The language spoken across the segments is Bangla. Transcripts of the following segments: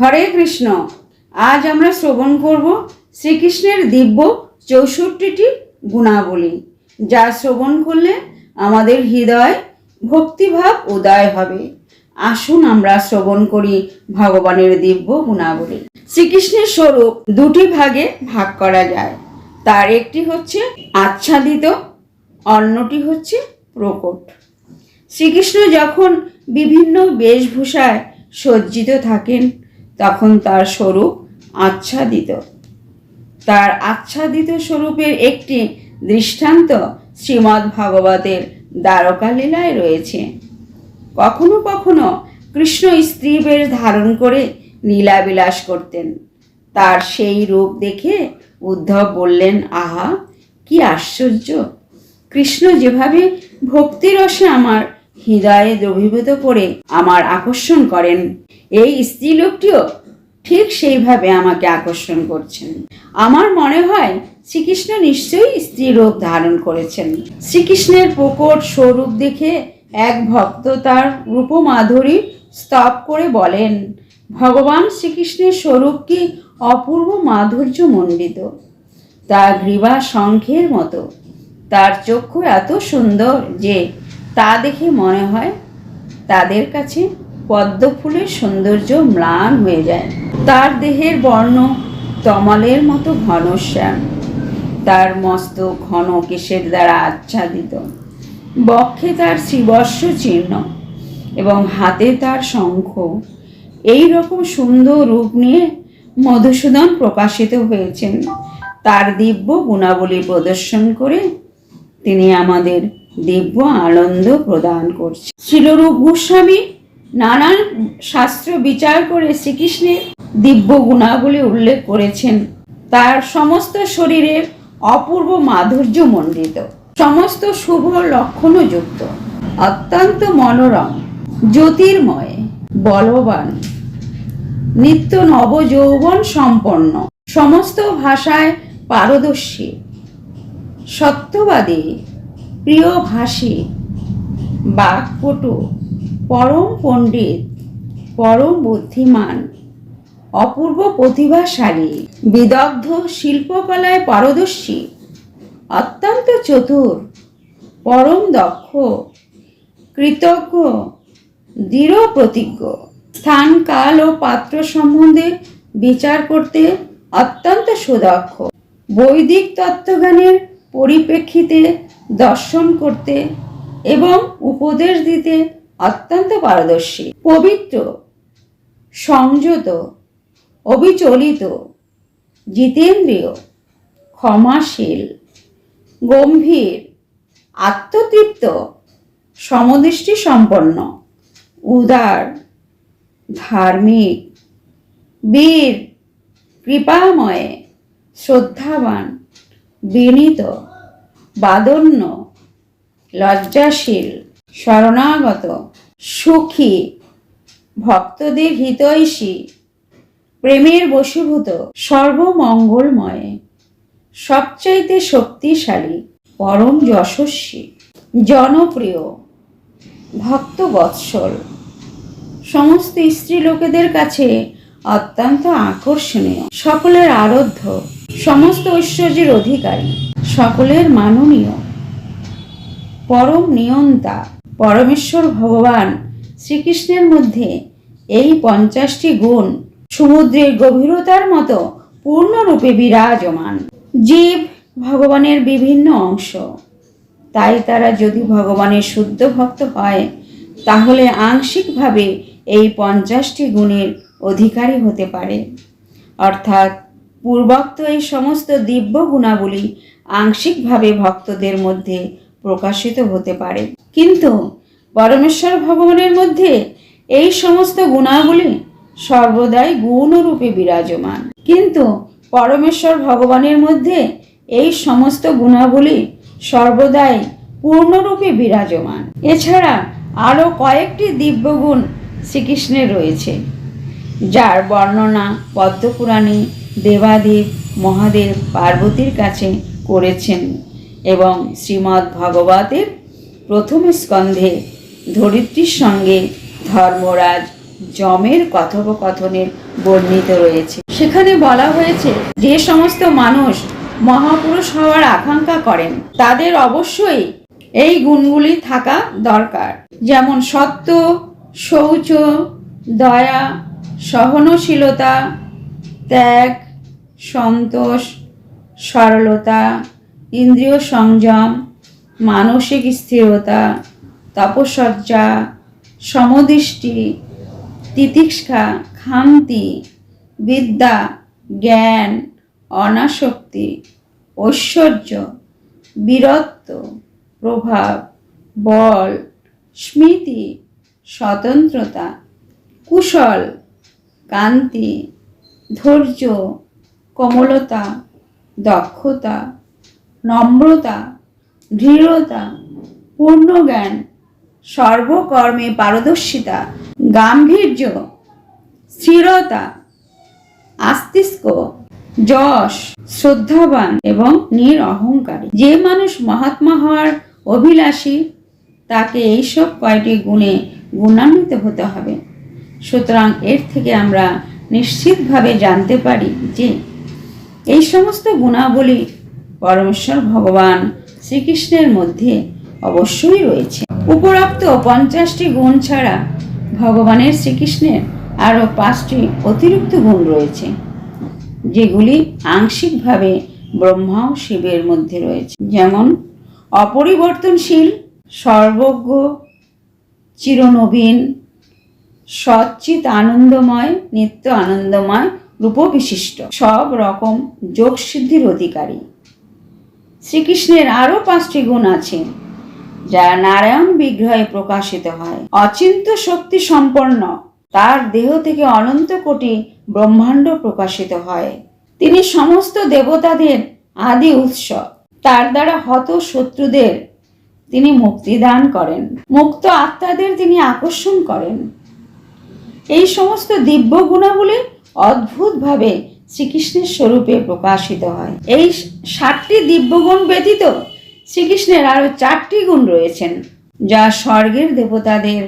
হরে কৃষ্ণ। আজ আমরা শ্রবণ করব শ্রীকৃষ্ণের দিব্য চৌষট্টিটি গুণাবলী, যা শ্রবণ করলে আমাদের হৃদয় ভক্তিভাব উদয় হবে। আসুন আমরা শ্রবণ করি ভগবানের দিব্য গুণাবলী। শ্রীকৃষ্ণের স্বরূপ দুটি ভাগে ভাগ করা যায়। তার একটি হচ্ছে আচ্ছাদিত, অন্যটি হচ্ছে প্রকট। শ্রীকৃষ্ণ যখন বিভিন্ন বেশভূষায় সজ্জিত থাকেন তখন তার স্বরূপ আচ্ছাদিত। তার আচ্ছাদিত স্বরূপের একটি দৃষ্টান্ত শ্রীমদ্ ভাগবতের দ্বারকা লীলায় রয়েছে। কখনো কখনো কৃষ্ণ স্ত্রী বেশ ধারণ করে লীলাবিলাস করতেন। তার সেই রূপ দেখে উদ্ধব বললেন, আহা, কি আশ্চর্য! কৃষ্ণ যেভাবে ভক্তিরসে আমার হৃদয়ে দ্রবীভূত করে আমার আকর্ষণ করেন। এই স্ত্রীলোকটিও ঠিক সেইভাবে আমাকে আকর্ষণ করছেন। আমার মনে হয় শ্রীকৃষ্ণ নিশ্চয়ই স্ত্রী রূপ ধারণ করেছেন। শ্রীকৃষ্ণের প্রকট স্বরূপ দেখে এক ভক্ত তার রূপমাধুরী স্তব করে বলেন, ভগবান শ্রীকৃষ্ণের স্বরূপ কি অপূর্ব মাধুর্য মণ্ডিত তার গ্রীবা শঙ্খের মতো। তার চক্ষু এত সুন্দর যে তা দেখে মনে হয় তাদের কাছে পদ্ম ফুলের সৌন্দর্য ম্লান হয়ে যায়। তার দেহের বর্ণ তমালের মতো ঘনশ্যাম। তার মস্ত ঘন কেশের দ্বারা আচ্ছাদিত। বক্ষে তার শ্রীবর্ষ চিহ্ন এবং হাতে তার শঙ্খ। এই রকম সুন্দর রূপ নিয়ে মধুসূদন প্রকাশিত হয়েছেন। তার দিব্য গুণাবলী প্রদর্শন করে তিনি আমাদের দিব্য আনন্দ প্রদান করছেন শিলরূপ গোস্বামী নানান শাস্ত্র বিচার করে শ্রীকৃষ্ণের দিব্য গুণাবলী উল্লেখ করেছেন। তার সমস্ত শরীরের অপূর্ব মাধুর্য মণ্ডিত। সমস্ত শুভ লক্ষণও যুক্ত। অত্যন্ত মনোরম, জ্যোতির্ময়, বলবান, নিত্য নবযৌবন সম্পন্ন। সমস্ত ভাষায় পারদর্শী, সত্যবাদী প্রিয় ভাষী বাকপটু পরম পণ্ডিত, পরম বুদ্ধিমান, অপূর্ব প্রতিভাশালী, বিদগ্ধ শিল্পকলায় পারদর্শী, অত্যন্ত চতুর, পরম দক্ষ, কৃতজ্ঞ, দৃঢ় প্রতিজ্ঞ। স্থান, কাল ও পাত্র সম্বন্ধে বিচার করতে অত্যন্ত সুদক্ষ। বৈদিক তত্ত্বজ্ঞানের পরিপ্রেক্ষিতে দর্শন করতে এবং উপদেশ দিতে অত্যন্ত পারদর্শী। পবিত্র, সংযত, অবিচলিত, জিতেন্দ্রীয়, ক্ষমাশীল, গম্ভীর, আত্মতৃপ্ত, সমদৃষ্টি সম্পন্ন, উদার, ধার্মিক, বীর, কৃপাময়, শ্রদ্ধাবান, বিনীত। বাদন্য লজ্জাশীল, শরণাগত, সুখী, ভক্তদের হিতৈষী প্রেমের বশীভূত, সর্বমঙ্গলময়, সবচাইতে শক্তিশালী, পরম যশস্বী, জনপ্রিয়, ভক্তবৎসল। সমস্ত স্ত্রী লোকেদের কাছে অত্যন্ত আকর্ষণীয়। সকলের আরাধ্য, সমস্ত ঐশ্বর্যের অধিকারী। সকলের মাননীয়। পরম নিয়ন্তা, পরমেশ্বর ভগবান শ্রীকৃষ্ণের মধ্যে এই পঞ্চাশটি গুণ সমুদ্রের গভীরতার মতো পূর্ণরূপে বিরাজমান। জীব ভগবানের বিভিন্ন অংশ। তাই তারা যদি ভগবানের শুদ্ধ ভক্ত হয়, তাহলে আংশিকভাবে এই পঞ্চাশটি গুণের অধিকারী হতে পারে। অর্থাৎ পূর্বোক্ত এই সমস্ত দিব্য গুণাবলী আংশিকভাবে ভক্তদের মধ্যে প্রকাশিত হতে পারে। কিন্তু পরমেশ্বর ভগবানের মধ্যে এই সমস্ত গুণাবলী সর্বদাই গুণরূপে বিরাজমান। কিন্তু পরমেশ্বর ভগবানের মধ্যে এই সমস্ত গুণাবলী সর্বদাই পূর্ণরূপে বিরাজমান। এছাড়া আরও কয়েকটি দিব্যগুণ শ্রীকৃষ্ণের রয়েছে, যার বর্ণনা পদ্মপুরাণে দেবাদেব মহাদেব পার্বতীর কাছে করেছেন এবং শ্রীমদ্ ভগবতের প্রথম স্কন্ধে ধরিত্রীর সঙ্গে ধর্মরাজ যমের কথোপকথনের বর্ণিত রয়েছে। সেখানে বলা হয়েছে, যে সমস্ত মানুষ মহাপুরুষ হওয়ার আকাঙ্ক্ষা করেন, তাদের অবশ্যই এই গুণগুলি থাকা দরকার। যেমন সত্য, শৌচ, দয়া, সহনশীলতা, ত্যাগ, সন্তোষ সরলতা, ইন্দ্রিয় সংযম, মানসিক স্থিরতা তপসজ্জা সমদৃষ্টি, তিতিক্ষা ক্ষান্তি বিদ্যা, জ্ঞান, অনাসক্তি, ঐশ্বর্য, বীরত্ব, প্রভাব, বল, স্মৃতি, স্বতন্ত্রতা, কুশল কান্তি ধৈর্য, কোমলতা দক্ষতা, নম্রতা, দৃঢ়তা পূর্ণ জ্ঞান সর্বকর্মে পারদর্শিতা, গাম্ভীর্য, স্থিরতা, আস্তিস্ক, যশ, শ্রদ্ধাবান এবং নিরহংকারী। যে মানুষ মহাত্মা হওয়ার অভিলাষী, তাকে এইসব কয়টি গুণে গুণান্বিত হতে হবে। সুতরাং এর থেকে আমরা নিশ্চিতভাবে জানতে পারি যে এই সমস্ত গুণাবলী পরমেশ্বর ভগবান শ্রীকৃষ্ণের মধ্যে অবশ্যই রয়েছে। উপরোক্ত পঞ্চাশটি গুণ ছাড়া ভগবানের শ্রীকৃষ্ণের আরও পাঁচটি অতিরিক্ত গুণ রয়েছে, যেগুলি আংশিকভাবে ব্রহ্মা ও শিবের মধ্যে রয়েছে। যেমন, অপরিবর্তনশীল, সর্বজ্ঞ, চিরনবীন সচ্চিত আনন্দময়, নিত্য আনন্দময় রূপবিশিষ্ট। সব রকম যোগ সিদ্ধির অধিকারী। শ্রীকৃষ্ণের আরও পাঁচটি গুণ আছে, যা নারায়ণ বিগ্রহে প্রকাশিত হয়। অচিন্ত শক্তি সম্পন্ন, তার দেহ থেকে অনন্ত কোটি ব্রহ্মাণ্ড প্রকাশিত হয়। তিনি সমস্ত দেবতাদের আদি উৎস। তার দ্বারা হত শত্রুদের তিনি মুক্তি দান করেন। মুক্ত আত্মাদের তিনি আকর্ষণ করেন। এই সমস্ত দিব্য গুণাবলী অদ্ভুতভাবে শ্রীকৃষ্ণের স্বরূপে প্রকাশিত হয়। এই ষাটটি দিব্যগুণ ব্যতীত শ্রীকৃষ্ণের আরও চারটি গুণ রয়েছেন, যা স্বর্গের দেবতাদের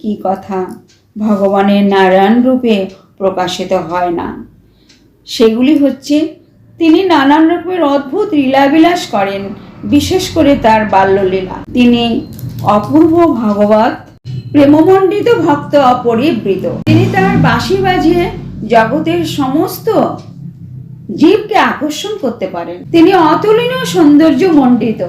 কি কথা? ভগবানের নারায়ণ রূপে প্রকাশিত হয় না। সেগুলি হচ্ছে, তিনি নানান রকমের অদ্ভুত লীলাবিলাস করেন, বিশেষ করে তার বাল্যলীলা। তিনি অপূর্ব ভাগবত, প্রেমমণ্ডিত ভক্ত অপরিবৃত। তিনি তার বাঁশি বাজিয়ে জগতের সমস্ত জীবকে আকর্ষণ করতে পারেন। তিনি অতুলনীয় সৌন্দর্য মণ্ডিত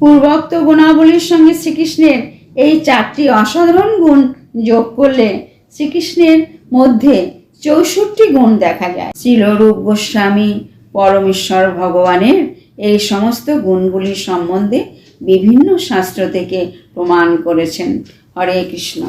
পূর্বোক্ত গুণাবলীর সঙ্গে শ্রীকৃষ্ণের এই চারটি অসাধারণ গুণ যোগ করলে শ্রীকৃষ্ণের মধ্যে চৌষট্টি গুণ দেখা যায়। শ্রীলরূপ গোস্বামী পরমেশ্বর ভগবানের এই সমস্ত গুণগুলি সম্বন্ধে বিভিন্ন শাস্ত্র থেকে প্রমাণ করেছেন। হরে কৃষ্ণ।